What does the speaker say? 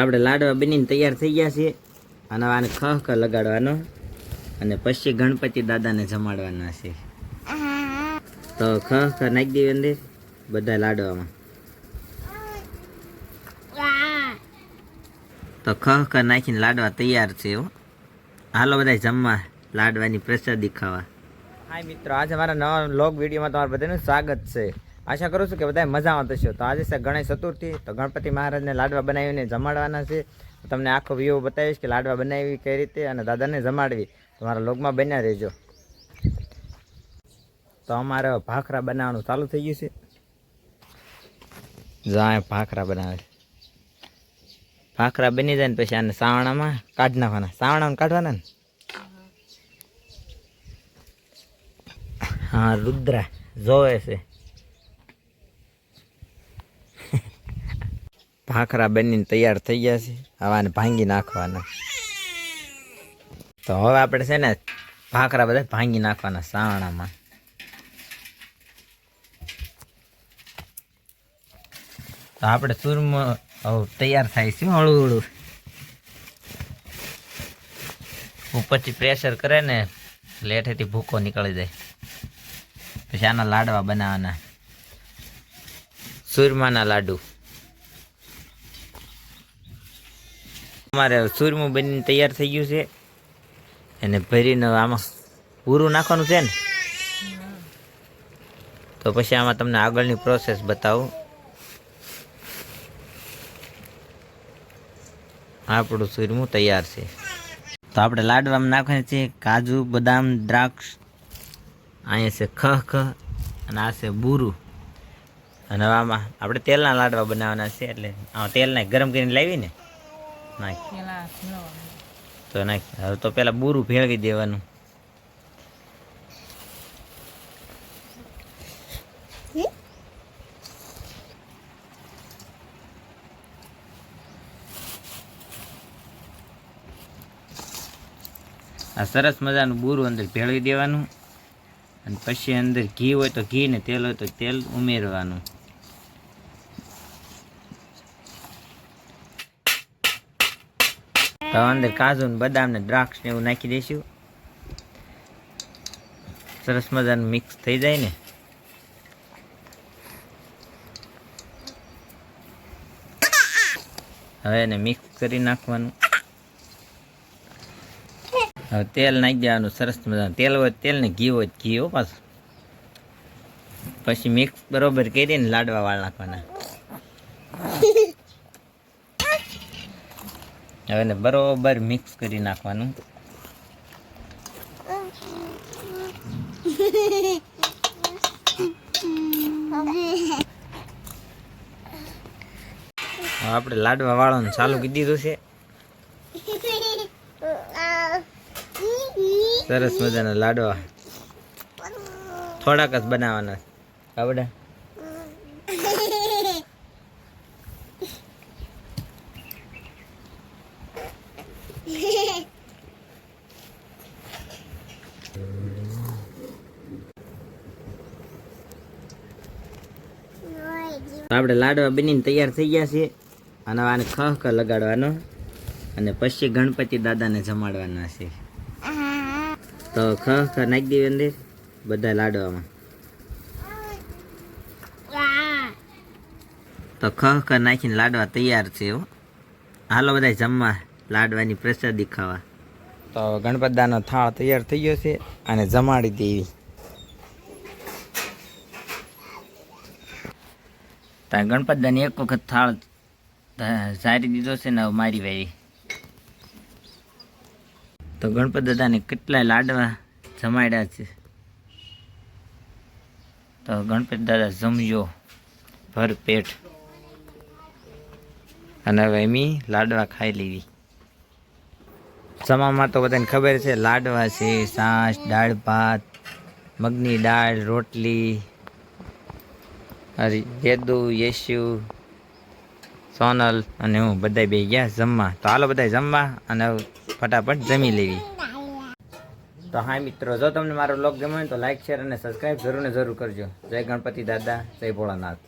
આપણે લાડવા બનીને તૈયાર થઈ ગયા છીએ. અને આને ખહ ખ લગાડવાનો. અને પછી ગણપતિ દાદાને જમાડવાના છે. તો ખહ ખ નાખી દેવી અંદર બધા લાડવામાં. તો ખહ ખ નાખીને લાડવા તૈયાર છે હાલો બધા જમવા લાડવાની પ્રસાદી ખાવા. હાય મિત્રો, આજે મારા નવા લોગ વિડીયોમાં તમારા બધાનું સ્વાગત છે. આશા કરું છું કે બધા મજામાં થશે તો આજે છે ગણેશ ચતુર્થી. તો ગણપતિ મહારાજને લાડવા બનાવીને જમાડવાના છે. તમને આખો વ્યૂ બતાવીશ કે લાડવા બનાવી કઈ રીતે અને દાદાને જમાડવી. તમારા લોગમાં બન્યા રહેજો. તો અમારે ભાખરા બનાવવાનું ચાલુ થઈ ગયું છે. જાય ભાખરા બનાવે છે. ભાખરા બની જાય ને પછી આને સાવણામાં કાઢી નાખવાના. સાવણામાં કાઢવાના ને? હા રુદ્રા જોવે છે. ભાખરા બનીને તૈયાર થઈ ગયા છે. હવે આને ભાંગી નાખવાના. તો હવે આપણે છે ને ભાખરા બધા ભાંગી નાખવાના સાવણામાં તો આપણે ચૂરમો તૈયાર થાય છે હળું હળું ઉપરથી પ્રેશર કરે ને, લેઠેથી ભૂકો નીકળી જાય. પછી આના લાડવા બનાવવાના સુરમાના લાડુ. અમારે સુરમું બનીને તૈયાર થઈ ગયું છે. એને ભરીને આમાં પૂરું નાખવાનું છે ને? તો પછી આમાં તમને આગળની પ્રોસેસ બતાવું. આપણું સૂરમું તૈયાર છે. તો આપણે લાડવામાં નાખવાના છે કાજુ, બદામ, દ્રાક્ષ, અહીંયા છે ખહ ખહ અને આ છે બુરું. અને આમાં આપણે તેલના લાડવા બનાવવાના છે એટલે તેલને ગરમ કરીને લાવી ને નાખ તો નાખ હવે તો પેલા બુરું ભેળવી દેવાનું. આ સરસ મજાનું બુરું અંદર ભેળવી દેવાનું. અને પછી અંદર ઘી હોય તો ઘી ને તેલ હોય તો તેલ ઉમેરવાનું. તો અંદર કાજુ ને બદામ ને દ્રાક્ષ ને એવું નાખી દઈશું. સરસ મજાનું મિક્સ થઈ જાય ને. હવે એને મિક્સ કરી નાખવાનું. હવે તેલ નાખી દેવાનું, સરસ મજાનું. તેલ હોય તેલ ને ઘી હોય ઘી હો પાછું. પછી મિક્સ બરોબર કરીને લાડવા વાળ નાખવાના. હવે એને બરોબર મિક્સ કરી નાખવાનું. આપણે લાડવા વાળવાનું ચાલુ કરી દીધું છે. સરસ મજાના લાડવા. થોડાક જ બનાવવાના આવડે? તો આપણે લાડવા બનીને તૈયાર થઈ ગયા છે અને આને ખ લગાડવાનો. અને પછી ગણપતિ દાદાને જમાડવાના છે. તો ખહ ખ નાખી દેવી અંદર બધા લાડવામાં. તો ખહ ખ નાખીને લાડવા તૈયાર છે હાલો બધા જમવા લાડવાની પ્રસાદી ખાવા. તો ગણપતિ દાદાનો થાળ તૈયાર થઈ ગયો છે. અને જમાડી દેવી. ત્યાં ગણપત દાને એક વખત થાળ સારી દીધો છે ને મારી વારી તો ગણપત દાદાને કેટલાય લાડવા જમાડ્યા છે. તો ગણપત દાદા જમજો ભર પેટ. અને હવે એમી લાડવા ખાઈ લેવી. જમામાં તો બધાને ખબર છે, લાડવા છે સાસ દાળ, ભાત, મગની દાળ, રોટલી હરી યદુ યશુ, સોનલ અને હું બધા બે ગયા જમવા. તો હાલો બધા જમવા અને ફટાફટ જમી લેવી. તો હા મિત્રો, જો તમને મારો બ્લોગ ગમ્યો તો લાઈક શેર અને સબસ્ક્રાઈબ જરૂર ને જરૂર કરજો. જય ગણપતિ દાદા, જય ભોળાનાથ.